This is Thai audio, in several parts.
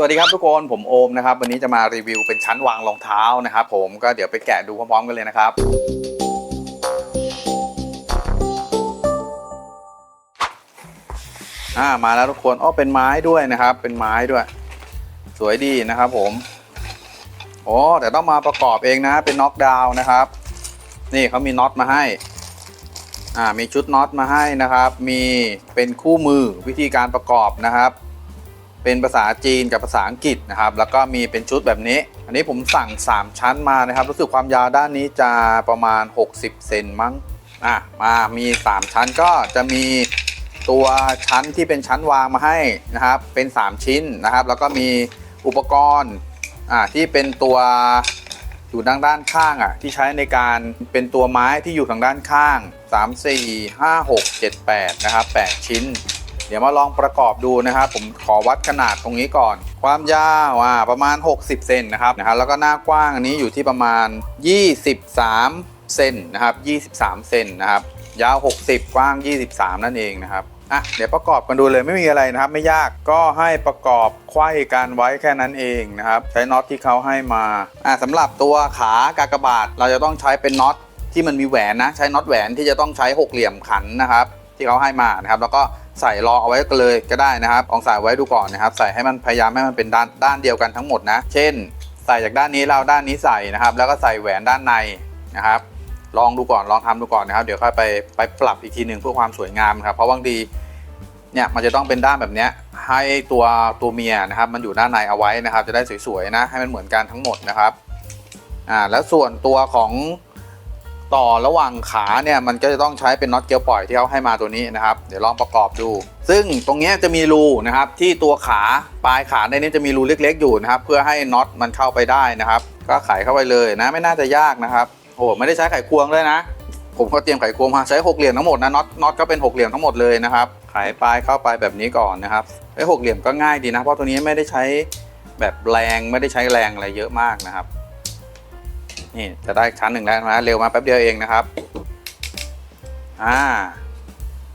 สวัสดีครับทุกคนผมโอมนะครับวันนี้จะมารีวิวเป็นชั้นวางรองเท้านะครับผมก็เดี๋ยวไปแกะดูพร้อมๆกันเลยนะครับ อ่ามาแล้วทุกคนอ้อเป็นไม้ด้วยนะครับ เป็นไม้ด้วย สวยดีนะครับผมโอ้แต่ต้องมาประกอบเองนะเป็นน็อกดาวน์นะครับ นี่เขามีน็อตมาให้อ่ามีชุดน็อตมาให้นะครับ มีเป็นคู่มือวิธีการประกอบนะครับ เป็นภาษาจีนกับภาษาอังกฤษนะครับ แล้วก็มีเป็นชุดแบบนี้ อันนี้ผมสั่ง 3 ชั้นมานะครับ รู้สึกความยาวด้านนี้จะประมาณ 60 เซนมั้ง อะ มามี 3 ชั้นก็จะมีตัวชั้นที่เป็นชั้นวางมาให้นะครับ เป็น 3 ชิ้นนะครับ แล้วก็มีอุปกรณ์ อ่า ที่เป็นตัวอยู่ด้านด้านข้างอะ ที่ใช้ในการเป็นตัวไม้ที่อยู่ทางด้านข้าง 3 4 5 6 7 8 นะครับ 8 ชิ้น เดี๋ยวมาลองประกอบดูนะครับผมขอวัดขนาดตรงนี้ก่อน ความยาวอ่าประมาณ 60 เซนนะครับนะครับแล้วก็หน้ากว้างอันนี้อยู่ที่ประมาณ 23 เซนนะครับ 23 เซนนะครับ ยาว 60 กว้าง 23 นั่นเองนะครับอะเดี๋ยวประกอบกันดูเลยไม่มีอะไรนะครับ ไม่ยากก็ให้ประกอบไขว้กันไว้แค่นั้นเองนะครับ ใช้น็อตที่เขาให้มาอะสำหรับตัวขากากบาทเราจะต้องใช้เป็นน็อตที่มันมีแหวนนะ ใช้น็อตแหวนที่จะต้องใช้หกเหลี่ยมขันนะครับ ที่เขาให้มานะครับ แล้วก็ใส่รองเอาไว้กันเลยก็ได้นะครับลองใส่ไว้ดูก่อนนะครับ ใส่ให้มันพยายามให้มันเป็นด้านด้านเดียวกันทั้งหมดนะ เช่น ใส่จากด้านนี้แล้วด้านนี้ใส่นะครับ แล้วก็ใส่แหวนด้านในนะครับ ลองดูก่อนลองทำดูก่อนนะครับ เดี๋ยวค่อยไปไปปรับอีกทีหนึ่งเพื่อความสวยงามครับ เพราะบางทีเนี่ยมันจะต้องเป็นด้านแบบนี้ให้ตัวตัวเมียนะครับมันอยู่ด้านในเอาไว้นะครับ จะได้สวยๆนะให้มันเหมือนกันทั้งหมดนะครับอ่าแล้วส่วนตัวของ ต่อระหว่างขาเนี่ยมันก็จะต้องใช้เป็นน็อตเกลียวปล่อยที่เขาให้มาตัวนี้นะครับ เดี๋ยวลองประกอบดู ซึ่งตรงนี้จะมีรูนะครับที่ตัวขาปลายขาในนี้จะมีรูเล็ก ๆ อยู่นะครับ เพื่อให้น็อตมันเข้าไปได้นะครับ ก็ไขเข้าไปเลยนะไม่น่าจะยากนะครับโอ้ไม่ได้ใช้ไขควงเลยนะ ผมก็เตรียมไขควงมาใช้หกเหลี่ยมทั้งหมดนะน็อตน็อตก็เป็นหกเหลี่ยมทั้งหมดเลยนะครับไขปลายเข้าไปแบบนี้ก่อนนะครับไอ้หกเหลี่ยมก็ง่ายดีนะเพราะตัวนี้ไม่ได้ใช้แบบแรงไม่ได้ใช้แรงอะไรเยอะมากนะครับ นี่จะได้ชั้นหนึ่งแล้วนะเร็วมาแป๊บเดียวเองนะครับ อ่า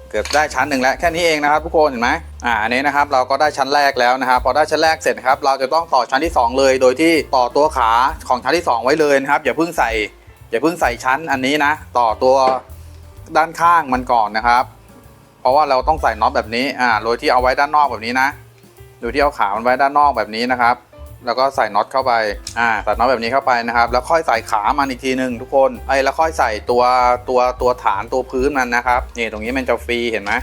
เกือบได้ชั้นหนึ่งแล้วแค่นี้เองนะครับทุกคนเห็นไหมอ่าอันนี้นะครับเราก็ได้ชั้นแรกแล้วนะครับพอได้ชั้นแรกเสร็จครับ เราจะต้องต่อชั้นที่ 2 เลย โดยที่ต่อตัวขาของชั้นที่ 2 ไว้เลยนะครับ อย่าเพิ่งใส่ อย่าเพิ่งใส่ชั้นอันนี้นะ ต่อตัวด้านข้างมันก่อนนะครับ เพราะว่าเราต้องใส่น็อตแบบนี้อ่าโดยที่เอาไว้ด้านนอกแบบนี้นะโดยที่เอาขามันไว้ด้านนอกแบบนี้นะครับ แล้วก็ใส่น็อตเข้าไปอ่าใส่น็อตแบบนี้เข้าไปนะครับ แล้วค่อยใส่ขามันอีกทีหนึ่งทุกคนไอ้แล้วค่อยใส่ตัวตัวตัวฐานตัวพื้นมันนะครับนี่ตรงนี้มันจะฟรีเห็นไหม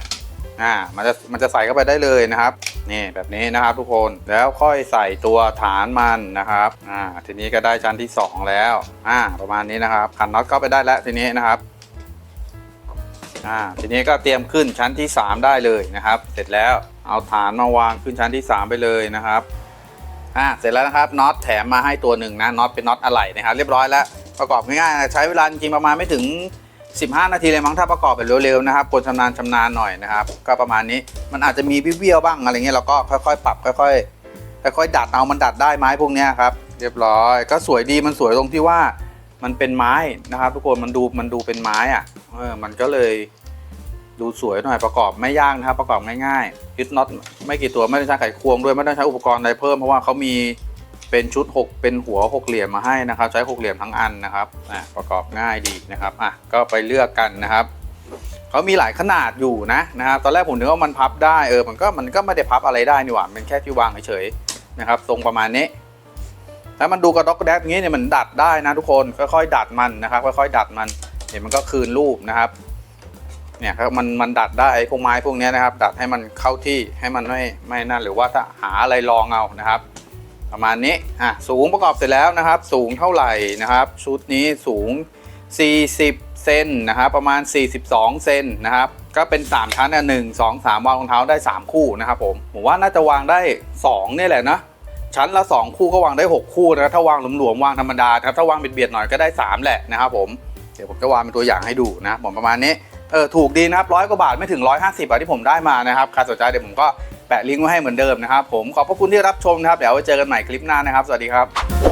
อ่ามันจะมันจะใส่เข้าไปได้เลยนะครับนี่แบบนี้นะครับทุกคนแล้วค่อยใส่ตัวฐานมันนะครับอ่าทีนี้ก็ได้ชั้นที่ 2 แล้วอ่าประมาณนี้นะครับขันน็อตเข้าไปได้แล้วทีนี้นะครับอ่าทีนี้ก็เตรียมขึ้นชั้นที่ 3 ได้เลยนะครับ เสร็จแล้วเอาฐานมาวางขึ้นชั้นที่ 3 ไปเลยนะครับ อ่าเสร็จแล้วนะครับน็อตแถมมาให้ตัวหนึ่งนะน็อตเป็นน็อตอะไหล่นะครับเรียบร้อยแล้วประกอบง่ายๆใช้เวลาจริงประมาณไม่ถึง 15 นาทีเลยมั้งถ้าประกอบแบบเร็วๆนะครับคนชำนาญชำนาญหน่อยนะครับ ก็ประมาณนี้มันอาจจะมีวิเวียวบ้างอะไรเงี้ยเราก็ค่อยๆ ปรับค่อยๆค่อยๆดัดเอามันดัดได้ไม้พวกเนี้ยครับเรียบร้อย ก็สวยดีมันสวยตรงที่ว่ามันเป็นไม้นะครับ ทุกคนมันดูมันดูเป็นไม้อะเออมันก็เลย ดูสวยหน่อยประกอบไม่ยากนะครับ ประกอบง่ายๆยึดน็อตไม่กี่ตัวไม่ได้ใช้ไขควงด้วยไม่ต้องใช้อุปกรณ์อะไรเพิ่มเพราะว่าเขามีเป็นชุด 6 เป็นหัวหกเหลี่ยมมาให้นะครับ ใช้หกเหลี่ยมทั้งอันนะครับอะประกอบง่ายดีนะครับอะก็ไปเลือกกันนะครับเขามีหลายขนาดอยู่นะนะครับ ตอนแรกผมนึกว่ามันพับได้เออมันก็มันก็ไม่ได้พับอะไรได้นี่หว่ามันแค่ที่วางเฉยๆนะครับ ทรงประมาณนี้ถ้ามันดูกระดอกแดกอย่างนี้เนี่ยมันดัดได้นะทุกคนค่อยๆ ดัดมันนะครับ ค่อย ๆ ดัดมันเดี๋ยวมันก็คืนรูปนะครับ เนี่ยครับมันมันดัดได้พวกไม้พวกนี้นะครับ ดัดให้มันเข้าที่ให้มันไม่ไม่นั่นหรือว่าถ้าหาอะไรรองเอานะครับ ประมาณนี้อะสูงประกอบเสร็จแล้วนะครับ สูงเท่าไหร่นะครับ ชุดนี้สูง 40 เซนนะครับประมาณ 42 เซนนะครับ ก็เป็น 3 ชั้นอะหนึ่งสองสามวางรองเท้าได้ 3 คู่นะครับผมผมว่าน่าจะวางได้2เนี่แหละนะชั้นละ 2 คู่ก็วางได้ 6 คู่นะถ้าวางหลวมๆวางธรรมดาครับถ้าวางเบียดๆหน่อยก็ได้ 3 แหละนะครับผมเดี๋ยวผมจะวางเป็นตัวอย่างให้ดูนะผมประมาณนี้ เออถูกดีนะครับร้อยกว่าบาทไม่ถึง 150บาทที่ผมได้มานะครับใครสนใจเดี๋ยวผมก็แปะลิงก์ไว้ให้เหมือนเดิมนะครับผมขอบพระคุณที่รับชมนะครับเดี๋ยวไว้เจอกันใหม่คลิปหน้านะครับ สวัสดีครับ